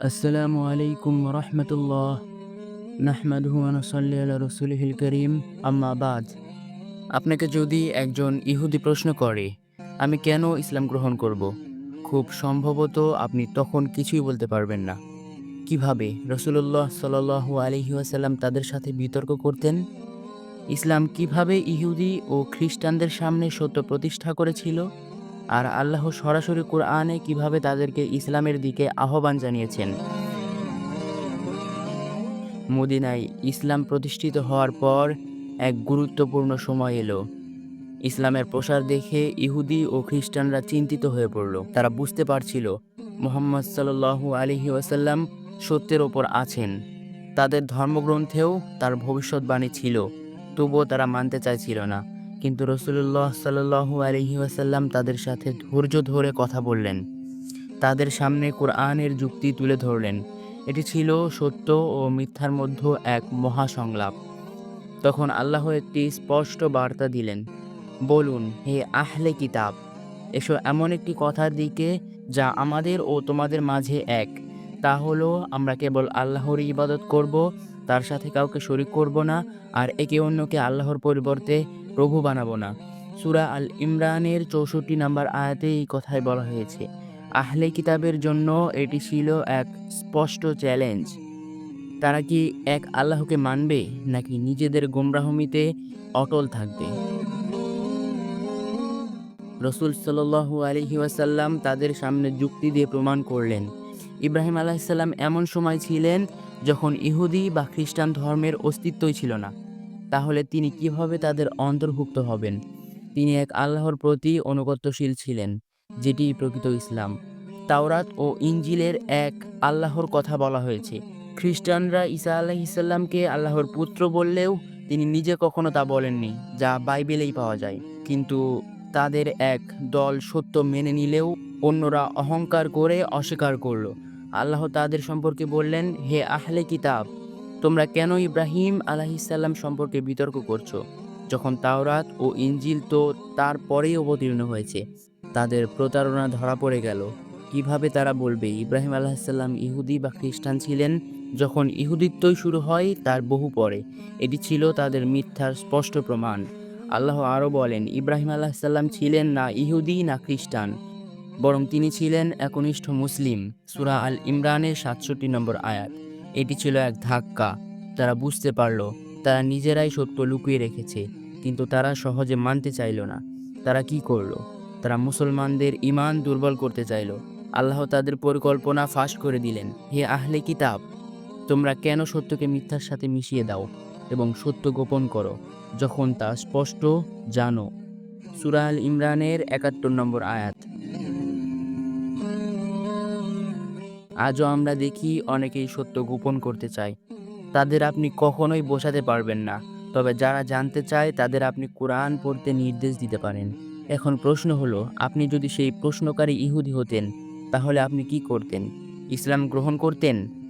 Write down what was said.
আসসালামু আলাইকুম রহমতুল্লাহ। নাহমাদুহু আনসাল্লি আলা রসুলহিল করিম। আম্মা বাদ। আপনাকে যদি একজন ইহুদি প্রশ্ন করে, আমি কেন ইসলাম গ্রহণ করব? খুব সম্ভবত আপনি তখন কিছুই বলতে পারবেন না। কীভাবে রসুল্লাহ সাল আলহি আসাল্লাম তাদের সাথে বিতর্ক করতেন? ইসলাম কীভাবে ইহুদি ও খ্রিস্টানদের সামনে সত্য প্রতিষ্ঠা করেছিল? আর আল্লাহ সরাসরি কোরআনে কীভাবে তাদেরকে ইসলামের দিকে আহ্বান জানিয়েছেন। মদিনায় ইসলাম প্রতিষ্ঠিত হওয়ার পর এক গুরুত্বপূর্ণ সময় এলো। ইসলামের প্রসার দেখে ইহুদি ও খ্রিস্টানরা চিন্তিত হয়ে পড়ল। তারা বুঝতে পারছিল মোহাম্মদ সাল্লু আলহি ওয়াসাল্লাম সত্যের ওপর আছেন। তাদের ধর্মগ্রন্থেও তার ভবিষ্যৎবাণী ছিল, তবুও তারা মানতে চাইছিল না। কিন্তু রসুল্লাহ সাল্লু আলহি ওয়াসাল্লাম তাদের সাথে ধৈর্য ধরে কথা বললেন। তাদের সামনে কোরআনের যুক্তি তুলে ধরলেন। এটি ছিল সত্য ও মিথ্যার মধ্যে এক মহাসংলাপ। তখন আল্লাহ একটি স্পষ্ট বার্তা দিলেন, বলুন, হে আহলে কিতাব, এসো এমন একটি কথার দিকে যা আমাদের ও তোমাদের মাঝে এক। তা হলো, আমরা কেবল আল্লাহর ইবাদত করব, তার সাথে কাউকে শরিক করব না, আর একে অন্যকে আল্লাহর পরিবর্তে প্রভু বানাবো না। সুরা আল ইমরানের চৌষট্টি নাম্বার আয়াতে এই কথাই বলা হয়েছে। আহলে কিতাবের জন্য এটি ছিল এক স্পষ্ট চ্যালেঞ্জ। তারা কি এক আল্লাহকে মানবে, নাকি নিজেদের গোমরাহমিতে অটল থাকবে? রসুল সাল্লু আলহি ওয়াসাল্লাম তাদের সামনে যুক্তি দিয়ে প্রমাণ করলেন। ইব্রাহিম আলাহিসাল্লাম এমন সময় ছিলেন যখন ইহুদি বা খ্রিস্টান ধর্মের অস্তিত্বই ছিল না। তাহলে তিনি কীভাবে তাদের অন্তর্ভুক্ত হবেন? তিনি এক আল্লাহর প্রতি অনুগত্যশীল ছিলেন যেটি প্রকৃত ইসলাম। তাওরাত ও ইঞ্জিলের এক আল্লাহর কথা বলা হয়েছে। খ্রিস্টানরা ঈসা আল্লাহ ইসাল্লামকে আল্লাহর পুত্র বললেও তিনি নিজে কখনো তা বলেননি, যা বাইবেলেই পাওয়া যায়। কিন্তু তাদের এক দল সত্য মেনে নিলেও অন্যরা অহংকার করে অস্বীকার করল। আল্লাহ তাদের সম্পর্কে বললেন, হে আহলে কিতাব তোমরা কেন ইব্রাহিম আলাহিসাল্লাম সম্পর্কে বিতর্ক করছ? যখন তাওরাত ও ইঞ্জিল তো তারপরেই অবতীর্ণ হয়েছে, তাদের প্রতারণা ধরা পড়ে গেল। কীভাবে তারা বলবে, ইব্রাহিম আলাহিসাল্লাম ইহুদি বা খ্রিস্টান ছিলেন? যখন ইহুদিত্বই শুরু হয়, তার বহু পরে। এটি ছিল তাদের মিথ্যার স্পষ্ট প্রমাণ। আল্লাহ আরও বলেন, ইব্রাহিম আলাহিসাল্লাম ছিলেন না ইহুদি, না খ্রিস্টান, বরং তিনি ছিলেন একনিষ্ঠ মুসলিম। সুরা আল ইমরানের সাতষট্টি নম্বর আয়াত। এটি ছিল এক ধাক্কা। তারা বুঝতে পারল, তারা নিজেরাই সত্য লুকিয়ে রেখেছে, কিন্তু তারা সহজে মানতে চাইল না। তারা কি করল? তারা মুসলমানদের ইমান দুর্বল করতে চাইল। আল্লাহ তাদের পরিকল্পনা ফাঁস করে দিলেন। হে আহলে কিতাব, তোমরা কেন সত্যকে মিথ্যার সাথে মিশিয়ে দাও এবং সত্য গোপন করো? যখন তা স্পষ্ট, জানো। সুরা আল ইমরানের একাত্তর নম্বর আয়াত। আজও আমরা দেখি অনেকেই সত্য গোপন করতে চায়। তাদের আপনি কখনোই বোঝাতে পারবেন না, তবে যারা জানতে চায় তাদের আপনি কোরআন পড়তে নির্দেশ দিতে পারেন। এখন প্রশ্ন হলো, আপনি যদি সেই প্রশ্নকারী ইহুদি হতেন, তাহলে আপনি কি করতেন? ইসলাম গ্রহণ করতেন?